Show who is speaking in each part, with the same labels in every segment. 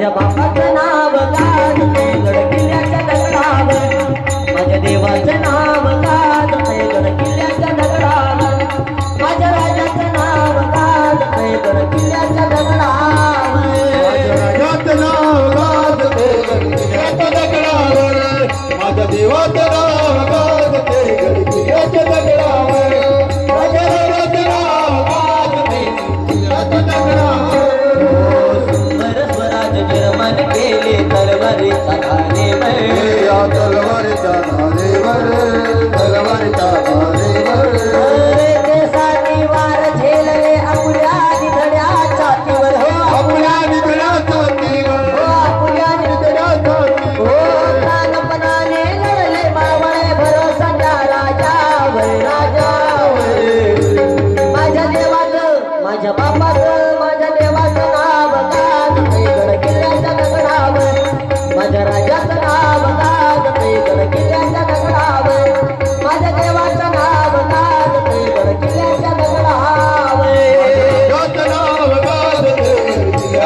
Speaker 1: রাজা বাবা केले तलवारीचा धारेवर
Speaker 2: तलवारीचा धारेवर
Speaker 1: तलवारीचा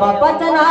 Speaker 1: बापाचं नाव